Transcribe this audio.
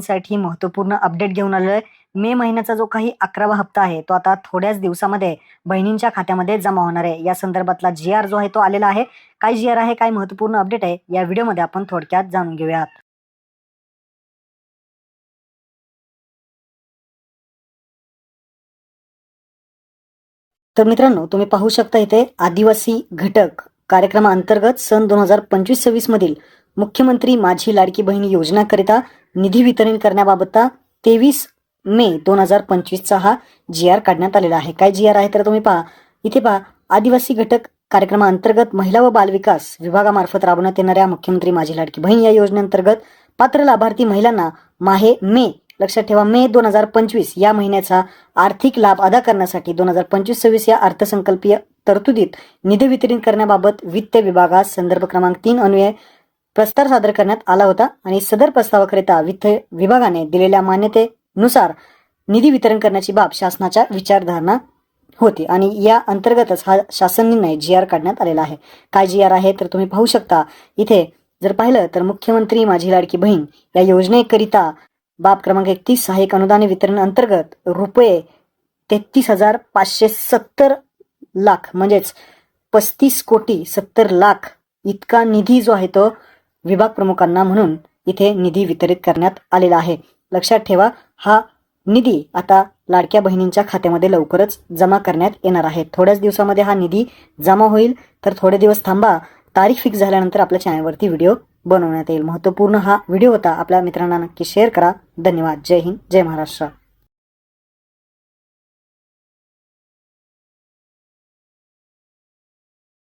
बहिणींसाठी महत्त्वपूर्ण अपडेट घेऊन आलेलो आहे मे महिन्याचा जो काही अकरावा हप्ता आहे तो आता थोड्याच दिवसामध्ये बहिणींच्या खात्यामध्ये जमा होणार आहे. या संदर्भातला जी आर जो आहे तो आलेला आहे. काय जी आर आहे काय महत्त्वपूर्ण अपडेट आहे या व्हिडिओमध्ये आपण थोडक्यात जाणून घेऊयात. तर मित्रांनो तुम्ही पाहू शकता इथे आदिवासी घटक कार्यक्रमाअंतर्गत सन दोन हजार पंचवीस सव्वीस मधील मुख्यमंत्री माझी लाडकी बहीण योजनाकरिता निधी वितरण करण्याबाबतचा तेवीस मे दोन हजार पंचवीसचा हा जी आर काढण्यात आलेला आहे. काय जी आर आहे तर तुम्ही पहा. इथे पहा. आदिवासी घटक कार्यक्रमाअंतर्गत महिला व बालविकास विभागामार्फत राबवण्यात येणाऱ्या मुख्यमंत्री माझी लाडकी बहीण या योजनेअंतर्गत पात्र लाभार्थी महिलांना माहे मे लक्षात ठेवा मे दोन हजार पंचवीस या महिन्याचा आर्थिक लाभ अदा करण्यासाठी दोन हजार पंचवीस सव्वीस या अर्थसंकल्पीय तरतुदीत निधी वितरित करण्याबाबत वित्त विभागास संदर्भ क्रमांक तीन अन्वये प्रस्ताव सादर करण्यात आला होता आणि सदर प्रस्तावाकरिता वित्त विभागाने दिलेल्या मान्यतेनुसार निधी वितरण करण्याची बाब शासनाच्या विचारधारणा होती आणि या अंतर्गतच हा शासन निर्णय जी आर काढण्यात आलेला आहे. काय जी आर आहे तर तुम्ही पाहू शकता. इथे जर पाहिलं तर मुख्यमंत्री माझी लाडकी बहीण या योजनेकरिता बाब क्रमांक एकतीस सहाय्यक अनुदान वितरण अंतर्गत रुपये तेहतीस हजार पाचशे सत्तर लाख म्हणजेच पस्तीस कोटी सत्तर लाख इतका निधी जो आहे तो विभाग प्रमुखांना म्हणून इथे निधी वितरित करण्यात आलेला आहे. लक्षात ठेवा हा निधी आता लाडक्या बहिणींच्या खात्यामध्ये लवकरच जमा करण्यात येणार आहे. थोड्याच दिवसामध्ये हा निधी जमा होईल. तर थोडे दिवस थांबा. तारीख फिक्स झाल्यानंतर आपल्या चॅनलवरती व्हिडिओ बनवण्यात येईल. महत्त्वपूर्ण हा व्हिडिओ होता. आपल्या मित्रांना नक्की शेअर करा. धन्यवाद. जय हिंद. जय महाराष्ट्र.